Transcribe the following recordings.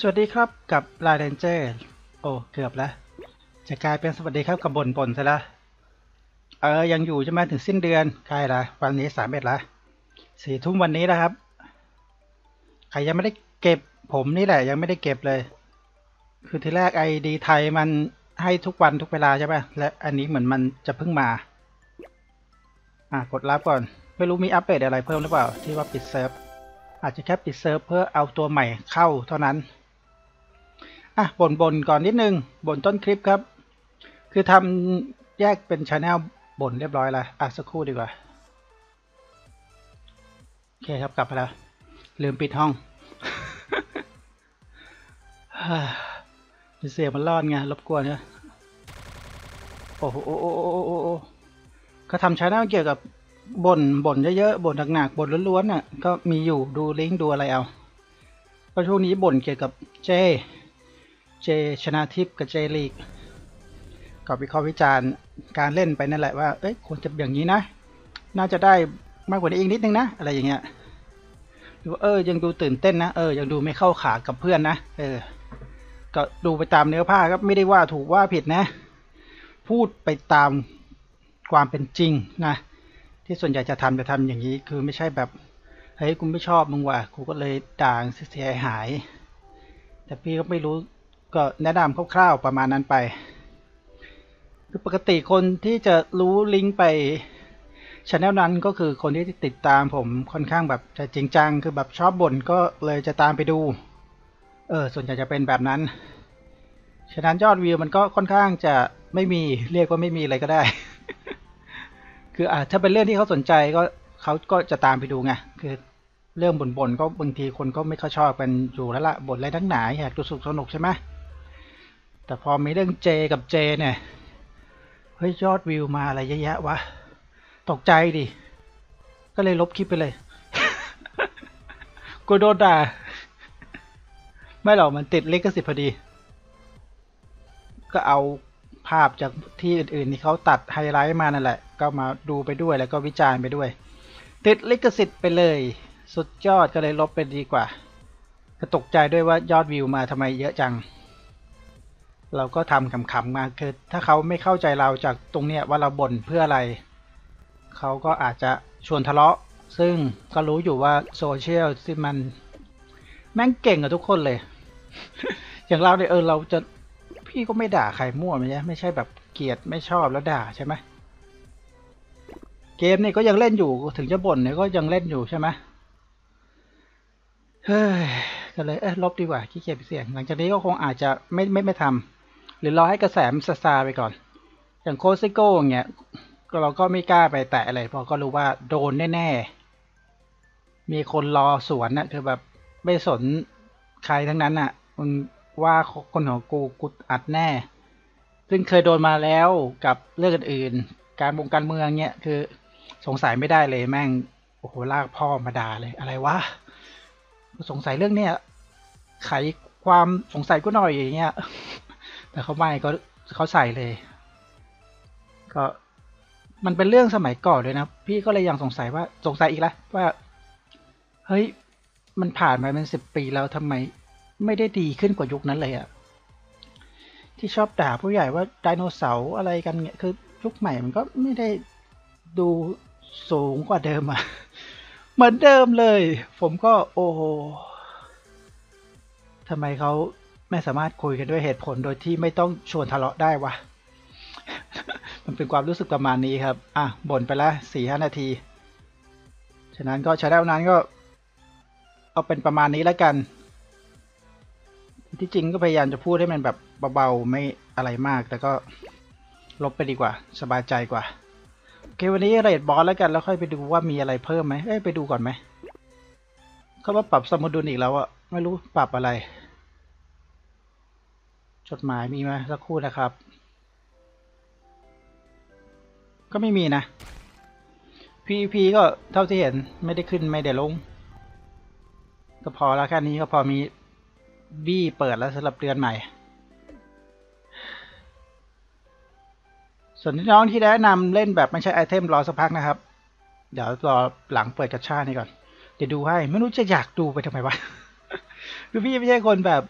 สวัสดีครับกับลายเรนเจอร์โอ้เกือบแล้ว จะกลายเป็นสวัสดีครับกับบนบนซะละเออยังอยู่ใช่ไหมถึงสิ้นเดือนใกล้ละวันนี้สามเอ็ดละสี่ทุ่มวันนี้นะครับใครยังไม่ได้เก็บผมนี่แหละ ยังไม่ได้เก็บเลย คือทีแรกไอดีไทยมันให้ทุกวันทุกเวลาใช่ไหมและอันนี้เหมือนมันจะเพิ่งมา อะกดรับก่อน ไม่รู้มีอัปเดตอะไรเพิ่มหรือเปล่า ที่ว่าปิดเซิร์ฟอาจจะแค่ปิดเซิร์ฟเพื่อเอาตัวใหม่เข้าเท่านั้น อะบน่บนก่อนนิดนึงบ่นต้นคลิปครับ คือทำแยกเป็นช anel บ่นเรียบร้อยแล้วอะสักครู่ดีกว่าโอเคครับกลับมาแล้ว ลืมปิดห้องเสียมันรอดไงรบกวนเนี่ยโอ้โหโอ้โอ้โอ้โหเขาทำช anel เกี่ยวกับบน่นบ่นเยอะๆบ่นหนักๆบ่นล้วนๆน่ะก็มีอยู่ดูลิงก์ดูอะไรเอาเพราะช่วงนี้บ่นเกี่ยวกับเจ เจชนะทิพย์กับเจลีกก็วิเคราะห์วิจารณ์การเล่นไปนั่นแหละว่า เอ้ยควรจะอย่างนี้นะ น่าจะได้มากกว่านี้อีกนิดนึงนะ อะไรอย่างเงี้ยหรือว่าเออ ยังดูตื่นเต้นนะ เออ ยังดูไม่เข้าขากับเพื่อนนะ เออ ก็ดูไปตามเนื้อผ้าครับไม่ได้ว่าถูกว่าผิดนะ พูดไปตามความเป็นจริงนะ ที่ส่วนใหญ่จะทำจะทำอย่างนี้ คือไม่ใช่แบบ เฮ้ย กูไม่ชอบมึงว่ะ กูก็เลยด่างเสียหาย แต่พี่ก็ไม่รู้ ก็แนะนำคร่าวๆประมาณนั้นไป คือปกติคนที่จะรู้ลิงก์ไปช anel นั้นก็คือคนที่ติดตามผมค่อนข้างแบบจะจริงจัง คือแบบชอบบ่นก็เลยจะตามไปดู เออ ส่วนใหญ่จะเป็นแบบนั้น ฉะนั้นยอดวิวมันก็ค่อนข้างจะไม่มีเรียกว่าไม่มีอะไรก็ได้ คืออ่าถ้าเป็นเรื่องที่เขาสนใจก็เขาก็จะตามไปดูไง คือเรื่องบ่นๆก็บางทีคนก็ไม่ค่อยชอบกันอยู่แล้วละบ่นอะไรทั้งหนาอยากดูสุขสนุกใช่ไหม แต่พอมีเรื่องเจกับเจเนี่ย เฮ้ย ยอดวิวมาอะไรเยอะแยะวะ ตกใจดิ ก็เลยลบคลิปไปเลยกูโดนด่า ไม่หรอกมันติดลิขสิทธิ์พอดี ก็เอาภาพจากที่อื่นๆที่เขาตัดไฮไลท์มานั่นแหละ ก็มาดูไปด้วยแล้วก็วิจารณ์ไปด้วย ติดลิขสิทธิ์ไปเลย สุดยอดก็เลยลบไปดีกว่าก็ตกใจด้วยว่ายอดวิวมาทำไมเยอะจัง เราก็ทำขำๆมาคือถ้าเขาไม่เข้าใจเราจากตรงเนี้ยว่าเราบ่นเพื่ออะไร เขาก็อาจจะชวนทะเลาะ ซึ่งก็รู้อยู่ว่าโซเชียลที่มันแม่งเก่งกับทุกคนเลย อย่างเราเนี่ยเออเราจะพี่ก็ไม่ด่าใครมั่วไม่ใช่ไม่ใช่แบบเกลียดไม่ชอบแล้วด่าใช่ไหมเกมนี่ก็ยังเล่นอยู่ถึงจะบ่นเนี่ยก็ยังเล่นอยู่ใช่ไหมเฮ้ยก็เลยเออลบดีกว่าขี้เกียจเสี่ยง หลังจากนี้ก็คงอาจจะไม่ไม่ไม่ทำ หรือรอให้กระแสมันซาซาไปก่อน อย่างโคซิโก้เงี้ยเราก็ไม่กล้าไปแตะอะไรเพราะก็รู้ว่าโดนแน่ๆ มีคนรอสวนน่ะคือแบบไม่สนใครทั้งนั้นน่ะมึงว่าคนของกูกูอัดแน่ ซึ่งเคยโดนมาแล้วกับเรื่องอื่นๆ การบงการเมืองเนี้ยคือสงสัยไม่ได้เลยแม่งโอ้โหลากพ่อมาด่าเลยอะไรวะสงสัยเรื่องเนี้ยไขความสงสัยกูหน่อยอย่างเงี้ย แต่เขาไม่ก็เขาใส่เลย ก็มันเป็นเรื่องสมัยก่อนเลยนะ พี่ก็เลยยังสงสัยว่าสงสัยอีกแล้วว่า เฮ้ย มันผ่านมาเป็นสิบปีแล้วทำไม ไม่ได้ดีขึ้นกว่ายุคนั้นเลยอะที่ชอบด่าผู้ใหญ่ว่าไดโนเสาร์อะไรกันเนี่ยคือยุคใหม่มันก็ไม่ได้ดูสูงกว่าเดิมอะเหมือนเดิมเลย ผมก็โอ้โหทำไมเขา ไม่สามารถคุยกันด้วยเหตุผลโดยที่ไม่ต้องชวนทะเลาะได้วะ มันเป็นความรู้สึกประมาณนี้ครับ อะบ่นไปแล้วสี่ห้านาที ฉะนั้นก็ใช้ได้นั้นก็ เอาเป็นประมาณนี้แล้วกัน ที่จริงก็พยายามจะพูดให้มันแบบเบาๆไม่อะไรมาก แต่ก็ลบไปดีกว่า สบายใจกว่าโอเควันนี้เรดบอสแล้วกันแล้วค่อยไปดูว่ามีอะไรเพิ่มไหมเอ้ยไปดูก่อนไหมเขาว่าปรับสมดุลอีกแล้วอะไม่รู้ปรับอะไร จดหมายมีไหมสักครู่นะครับ ก็ไม่มีนะ PVP ก็เท่าที่เห็นไม่ได้ขึ้นไม่ได้ลง ก็พอแล้วแค่นี้ก็พอมีบี้เปิดแล้วสำหรับเดือนใหม่ ส่วนน้องที่แนะนำเล่นแบบไม่ใช่ไอเทมรอสักพักนะครับ เดี๋ยวรอหลังเปิดกัชชานี่ก่อน เดี๋ยวดูให้ ไม่รู้จะอยากดูไปทำไมวะคือพี่ไม่ใช่คนแบบ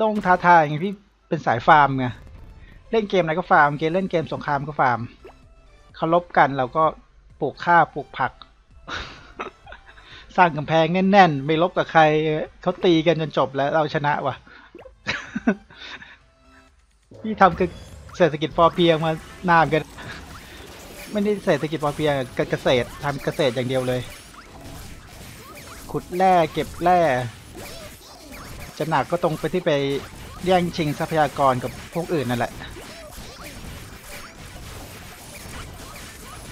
ต้องท้าทายไงพี่ เป็นสายฟาร์มไงเล่นเกมอะไรก็ฟาร์มเกมเล่นเกมสงครามก็ฟาร์มเคารพกันเราก็ปลูกข้าวปลูกผัก สร้างกำแพงแน่น ๆ ไม่ลบกับใครเขาตีกันจนจบแล้วเราชนะว่ะพี่ทำคือเศรษฐกิจพอเพียงมานานกันไม่ได้เศรษฐกิจพอเพียงกเกษตรทำเกษตรอย่างเดียวเลย ขุดแร่เก็บแร่จะหนักก็ตรงไปที่ไป แย่งชิงทรัพยากรกับพวกอื่นนั่นแหละ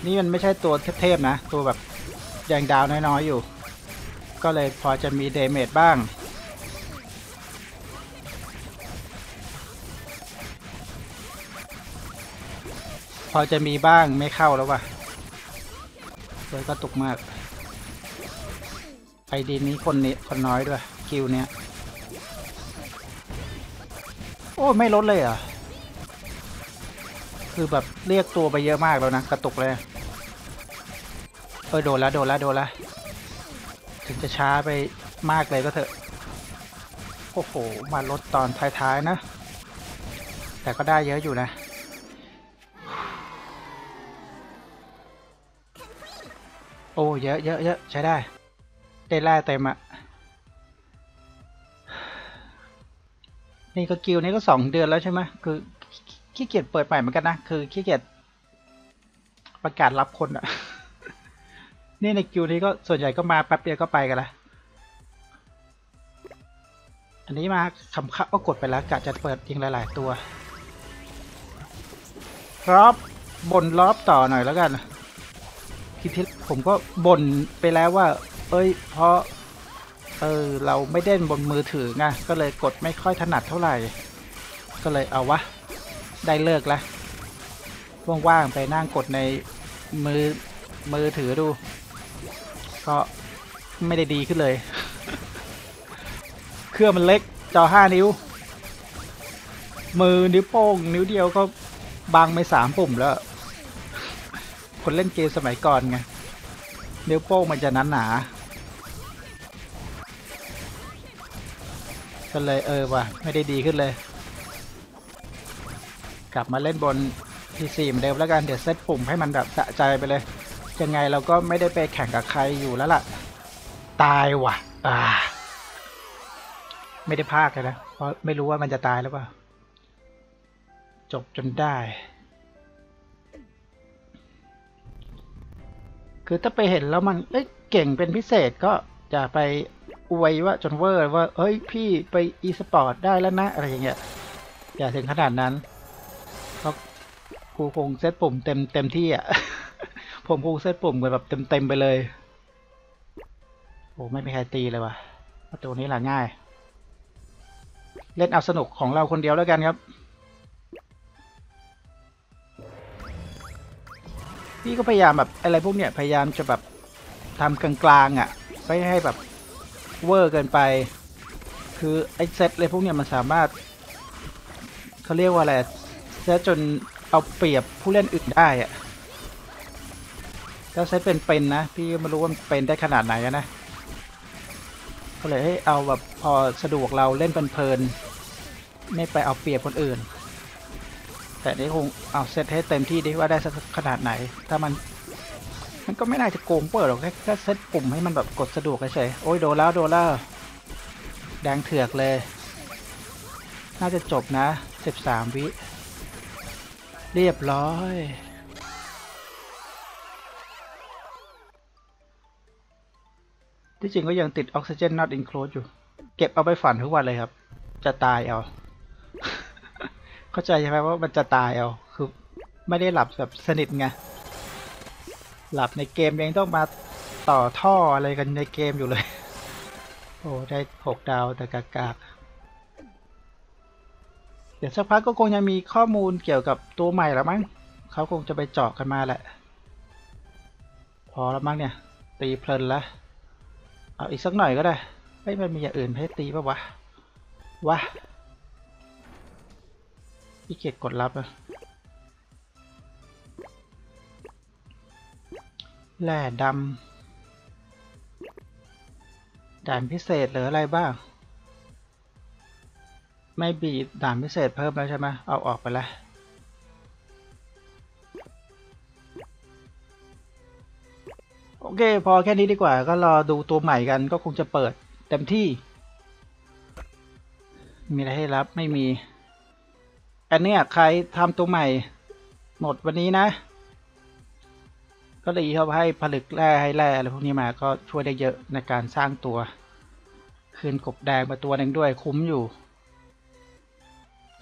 นี่มันไม่ใช่ตัวเทพๆนะ ตัวแบบแดงดาวน้อยๆอยู่ ก็เลยพอจะมีเดเมจบ้างพอจะมีบ้างไม่เข้าแล้วว่ะเลยก็ตกมาก ไอดีนี้คนนี้คนน้อยด้วย คิวเนี้ย โอ้ไม่ลดเลยอะคือแบบเรียกตัวไปเยอะมากแล้วนะ กระตุกเลยเออโดนแล้วโดนแล้วโดนแล้วถึงจะช้าไปมากเลยก็เถอะ โอ้โห มาลดตอนท้ายๆนะ แต่ก็ได้เยอะอยู่นะ โอ้เยอะเยอะเยอะใช้ได้ ได้แร่เต็มอะ นี่ก็กิลนี่ก็สองเดือนแล้วใช่ไหมคือขี้เกียจเปิดใหม่เหมือนกันนะคือขี้เกียจประกาศรับคนอะนี่ในกิลนี้ก็ส่วนใหญ่ก็มาแป๊บเดียวก็ไปกันละอันนี้มาคำคับก็กดไปแล้วกะจะเปิดยิงหลายๆตัวรอบบนรอบต่อหน่อยแล้วกันทีที่ผมก็บ่นไปแล้วว่า เอ้ย เพราะ เออเราไม่ได้บนมือถือไงก็เลยกดไม่ค่อยถนัดเท่าไหร่ ก็เลยเอาวะ ได้เลิกล้วว่างๆไปนั่งกดในมือมือถือดู ก็ไม่ได้ดีขึ้นเลย เครื่องมันเล็กจอ5นิ้ว มือนิ้วโป้ง นิ้วเดียวก็บังไปสามปุ่มแล้ว คนเล่นเกมสมัยก่อนไงนิ้วโป้งมันจะหนาหนา ก็เลยเออว่ะไม่ได้ดีขึ้นเลย กลับมาเล่นบน PC เหมือนเดิมแล้วกันเดี๋ยวเซตปุ่มให้มันแบบสะใจไปเลย ยังไงเราก็ไม่ได้ไปแข่งกับใครอยู่แล้วล่ะ ตายว่ะอ่าไม่ได้พากเลยนะเพราะไม่รู้ว่ามันจะตายหรือเปล่า จบจนได้ คือถ้าไปเห็นแล้วมันเอ้ยเก่งเป็นพิเศษก็จะไป อวยว่าจนเวอร์ว่าเฮ้ยพี่ไปอีสปอร์ตได้แล้วนะ อะไรอย่างเงี้ย อย่าถึงขนาดนั้น เพราะครูคงเซตปุ่มเต็มเต็มที่อะ ผมคงเซตปุ่มกันแบบเต็มเต็มไปเลย โอ้ไม่มีใครตีเลยว่ะประตูนี้แหละง่าย เล่นเอาสนุกของเราคนเดียวแล้วกันครับ พี่ก็พยายามแบบอะไรพวกเนี้ยพยายามจะแบบทำกลางๆอะไม่ให้แบบ เวอร์เกินไป คือไอ้เซตอะไรพวกเนี้ยมันสามารถเขาเรียกว่าอะไรเซตจนเอาเปรียบผู้เล่นอื่นได้อะถ้าเซตเป็นๆนะ พี่ไม่รู้ว่าเป็นได้ขนาดไหนอะนะก็เลยให้เอาแบบพอสะดวกเราเล่นเพลินๆไม่ไปเอาเปรียบคนอื่น แต่นี่คงเอาเซตให้เต็มที่ดิว่าได้สักขนาดไหน ถ้ามัน มันก็ไม่น่าจะโกงเปิดหรอกแค่แค่เซตปุ่มให้มันแบบกดสะดวกเฉยๆโอ้ยโดนแล้วโดนแล้วแดงเถือกเลย น่าจะจบนะสิบสามวิ เรียบร้อยที่จริงก็ยังติดออกซิเจน not include อยู่ เก็บเอาไปฝันทุกวันเลยครับ จะตายเอา เข้าใจใช่ไหมว่ามันจะตายเอา คือไม่ได้หลับแบบสนิทไง หลับในเกมยังต้องมาต่อท่ออะไรกันในเกมอยู่เลย โอ้ ได้หกดาวแต่กากากเดี๋ยวสักพักก็คงจะมีข้อมูลเกี่ยวกับตัวใหม่แล้วมั้งเขาคงจะไปเจาะกันมาแหละ พอแล้วมั้งเนี่ย ตีเพลินล้วเอาอีกสักหน่อยก็ได้ไม่มันมีอย่างอื่นให้ตีปะวะวะพี่เกียจกดรับอะ แร่ดำด่านพิเศษหรืออะไรบ้าง ไม่บีดด่านพิเศษเพิ่มแล้วใช่ไหมเอาออกไปแล้วโอเค พอแค่นี้ดีกว่าก็รอดูตัวใหม่กันก็คงจะเปิดเต็มที่ มีอะไรให้รับไม่มี อันเนี้ยใครทำตัวใหม่ หมดวันนี้นะ ก็เลยเขาให้ผลึกแร่ให้แร่อะไรพวกนี้มาก็ช่วยได้เยอะในการสร้างตัว คืนกบแดงมาตัวหนึ่งด้วยคุ้มอยู่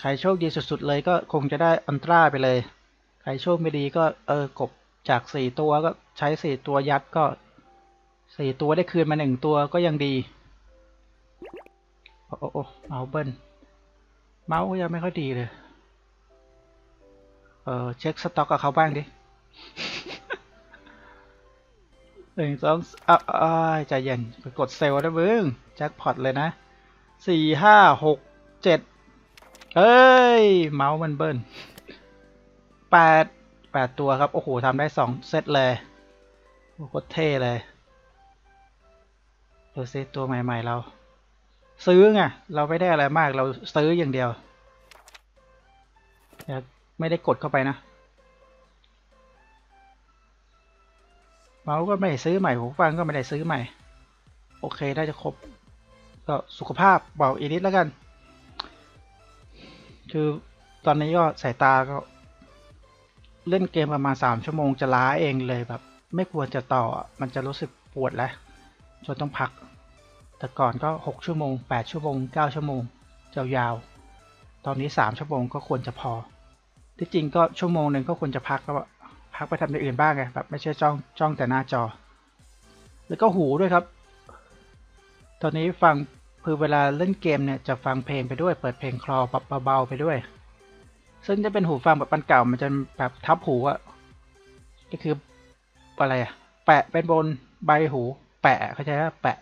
ใครโชคดีสุดๆเลยก็คงจะได้อันตราไปเลย ใครโชคไม่ดีก็เออกบจากสี่ตัวก็ใช้สี่ตัวยัดก็สี่ตัวได้คืนมาหนึ่งตัวก็ยังดีโอ้โอ้โอ้เมาเบิ้ลเมาส์ก็ยังไม่ค่อยดีเลย เออเช็คสต็อกกับเขาบ้างดิ หนึ่งสองอะอ่าใจเย็นไปกดเซลล์นะมึงแจ็คพอตเลยนะสี่ห้าหกเจ็ดเอ้ย เมาส์มันเบิ้ลแปดแปดตัวครับ โอ้โหทำได้สองเซตเลยโคตรเท่เลยดูซิตัวใหม่ๆเรา ซื้อไงเราไม่ได้อะไรมากเราซื้ออย่างเดียวแต่ไม่ได้กดเข้าไปนะ เมาส์ก็ไม่ได้ซื้อใหม่หูฟังก็ไม่ได้ซื้อใหม่ โอเคได้จะครบ ก็สุขภาพเบอกอีกนิดแล้วกัน คือตอนนี้ก็สายตาก็ เล่นเกมประมาณ 3 ชั่วโมงจะล้าเองเลยแบบ ไม่ควรจะต่อมันจะรู้สึกปวดแล้วจนต้องพัก แต่ก่อนก็ 6 ชั่วโมง 8 ชั่วโมง 9 ชั่วโมงยาวๆตอนนี้ 3 ชั่วโมงก็ควรจะพอ ที่จริงก็ชั่วโมงหนึ่งก็ควรจะพักแล้วอะ พักไปทำอย่างอื่นบ้างไงแบบไม่ใช่จ้องจ้องแต่หน้าจอ แล้วก็หูด้วยครับ ตอนนี้ฟังคือเวลาเล่นเกมเนี่ยจะฟังเพลงไปด้วย เปิดเพลงคลอเบาๆไปด้วย ซึ่งจะเป็นหูฟังแบบปันเก่ามันจะแบบทับหูอะก็คืออะไรอะแปะเป็นบนใบหู แปะเข้าใจไหมแปะ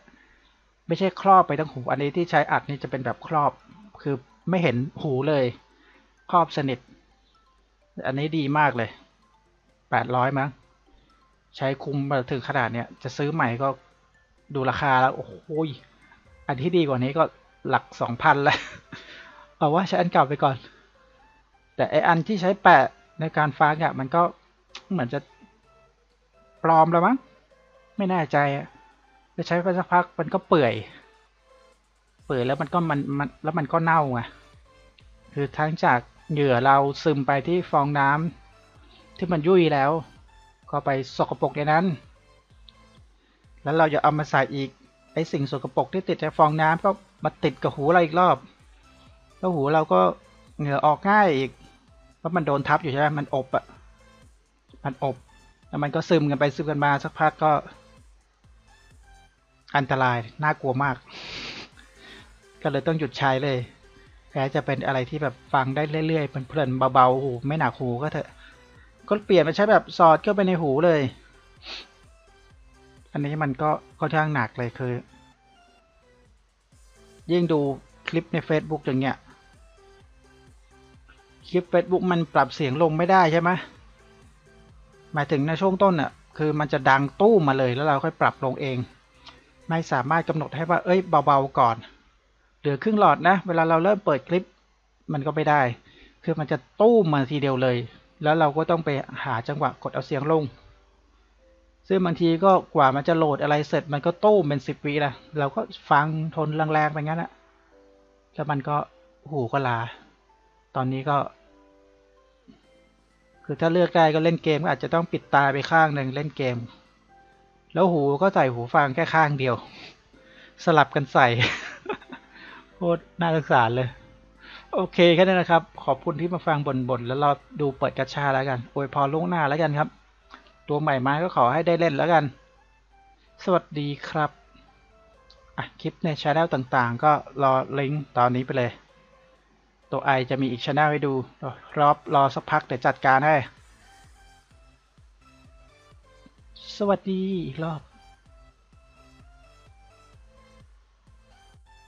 ไม่ใช่ครอบไปทั้งหู อันนี้ที่ใช้อัดนี่จะเป็นแบบครอบ คือไม่เห็นหูเลย ครอบสนิท อันนี้ดีมากเลย แปดร้อยมั้งใช้คุ้มมาถึงขนาดเนี้ยจะซื้อใหม่ก็ดูราคาแล้ว โอ้โหยอันที่ดีกว่านี้ก็หลักสองพันแล้ว เอาว่าใช้อันเก่าไปก่อน แต่ไออันที่ใช้แปะในการฟังอะมันก็เหมือนจะปลอมแล้วมั้งไม่แน่ใจอะจะใช้ไปสักพักมันก็เปื่อย เปื่อยแล้วมันก็มันมันแล้วมันก็เน่าไงคือทั้งจากเหยื่อเราซึมไปที่ฟองน้ำ ที่มันยุ่ยแล้ว ก็ไปสกปรกในนั้น แล้วเราจะเอามาใส่อีกไอสิ่งสกปรกที่ติดจากฟองน้ำก็มาติดกับหูเราอีกรอบ แล้วหูเราก็เหงื่อออกง่ายอีกเพราะมันโดนทับอยู่ใช่ไหมมันอบอะมันอบแล้วมันก็ซึมกันไปซึมกันมาสักพักก็ อันตรายน่ากลัวมาก ก็เลยต้องหยุดใช้เลยแม้จะเป็นอะไรที่แบบฟังได้เรื่อยๆเพลินเบาๆหูไม่หนักหูก็เถอะ ก็เปลี่ยนมาใช้แบบสอดเข้าไปในหูเลย อันนี้มันก็ค่อนข้างหนักเลยคือ ยิ่งดูคลิปใน Facebook อย่างเงี้ย คลิป Facebook มันปรับเสียงลงไม่ได้ใช่ไหมหมายถึงในช่วงต้นอะคือมันจะดังตู้มมาเลยแล้วเราค่อยปรับลงเอง ไม่สามารถกำหนดให้ว่าเอ้ยเบาๆก่อนเหลือครึ่งหลอดนะ เวลาเราเริ่มเปิดคลิปมันก็ไม่ได้ คือมันจะตู้มมาทีเดียวเลย แล้วเราก็ต้องไปหาจังหวะกดเอาเสียงลง ซึ่งบางทีก็กว่ามันจะโหลดอะไรเสร็จมันก็ตู้มเป็นสิบวิละเราก็ฟังทนแรงๆไปงั้นอะแล้วมันก็หูก็ลา ตอนนี้ก็ คือถ้าเลือกได้ก็เล่นเกมก็อาจจะต้องปิดตาไปข้างหนึ่งเล่นเกม แล้วหูก็ใส่หูฟังแค่ข้างเดียว สลับกันใส่โคตรน่าสงสารเลย โอเคแค่นั้นนะครับ ขอบคุณที่มาฟังบ่นๆแล้วเราดูเปิดกัชชาแล้วกันโอยพอล่วงหน้าแล้วกันครับ ตัวใหม่มาก็ขอให้ได้เล่นแล้วกัน สวัสดีครับอะคลิปในช anel ต่างๆ ก็รอลิงก์ตอนนี้ไปเลย ตัวไอจะมีอีกช anel ให้ดู รอบรอสักพักเดี๋ยวจัดการให้ สวัสดีอีกรอบ